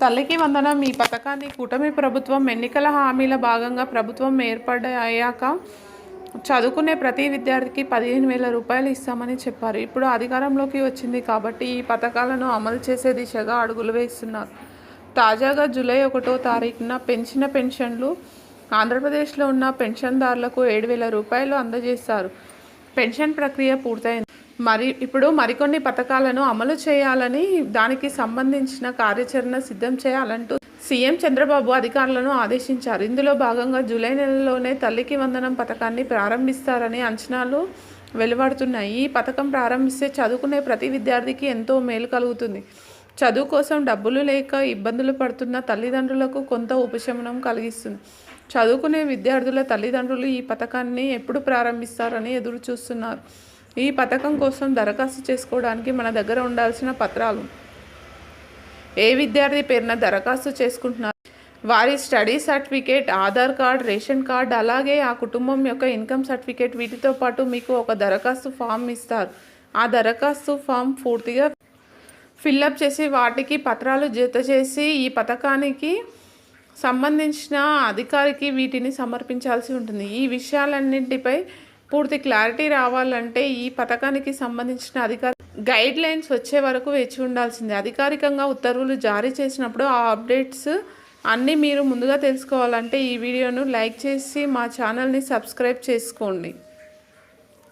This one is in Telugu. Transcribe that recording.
తల్లికి వందనం. ఈ పథకాన్ని కూటమి ప్రభుత్వం ఎన్నికల హామీల భాగంగా ప్రభుత్వం ఏర్పడయ్యాక చదువుకునే ప్రతి విద్యార్థికి పదిహేను వేల రూపాయలు ఇస్తామని చెప్పారు. ఇప్పుడు అధికారంలోకి వచ్చింది కాబట్టి ఈ పథకాలను అమలు చేసే దిశగా అడుగులు వేస్తున్నారు. తాజాగా జూలై ఒకటో తారీఖున పెంచిన పెన్షన్లు ఆంధ్రప్రదేశ్లో ఉన్న పెన్షన్దారులకు ఏడు వేల రూపాయలు అందజేస్తారు పెన్షన్ ప్రక్రియ పూర్తయింది. మరి ఇప్పుడు మరికొన్ని పథకాలను అమలు చేయాలని దానికి సంబంధించిన కార్యాచరణ సిద్ధం చేయాలంటూ సీఎం చంద్రబాబు అధికారులను ఆదేశించారు. ఇందులో భాగంగా జూలై నెలలోనే తల్లికి వందనం పథకాన్ని ప్రారంభిస్తారని అంచనాలు వెలువడుతున్నాయి. ఈ పథకం ప్రారంభిస్తే చదువుకునే ప్రతి విద్యార్థికి ఎంతో మేలు కలుగుతుంది. చదువు కోసం డబ్బులు లేక ఇబ్బందులు పడుతున్న తల్లిదండ్రులకు కొంత ఉపశమనం కలిగిస్తుంది. చదువుకునే విద్యార్థుల తల్లిదండ్రులు ఈ పథకాన్ని ఎప్పుడు ప్రారంభిస్తారని ఎదురు చూస్తున్నారు ఈ పథకం కోసం దరఖాస్తు చేసుకోవడానికి మన దగ్గర ఉండాల్సిన పత్రాలు. ఏ విద్యార్థి పేరున దరఖాస్తు చేసుకుంటున్నారు? వారి study certificate Aadhaar card ration card అలాగే ఆ కుటుంబం యొక్క ఇన్కమ్ సర్టిఫికేట్ వీటితో పాటు మీకు ఒక దరఖాస్తు ఫామ్ ఇస్తారు. ఆ దరఖాస్తు ఫామ్ పూర్తిగా ఫిల్అప్ చేసి వాటికి పత్రాలు జత చేసి ఈ పథకానికి సంబంధించిన అధికారికి వీటిని సమర్పించాల్సి ఉంటుంది. ఈ విషయాలన్నింటిపై పూర్తి క్లారిటీ రావాలంటే ఈ పథకానికి సంబంధించిన అధికారి గైడ్ లైన్స్ వచ్చే వరకు వేచి ఉండాల్సిందే. అధికారికంగా ఉత్తర్వులు జారీ చేసినప్పుడు ఆ అప్డేట్స్ అన్నీ మీరు ముందుగా తెలుసుకోవాలంటే ఈ వీడియోను లైక్ చేసి మా ఛానల్ని సబ్స్క్రైబ్ చేసుకోండి.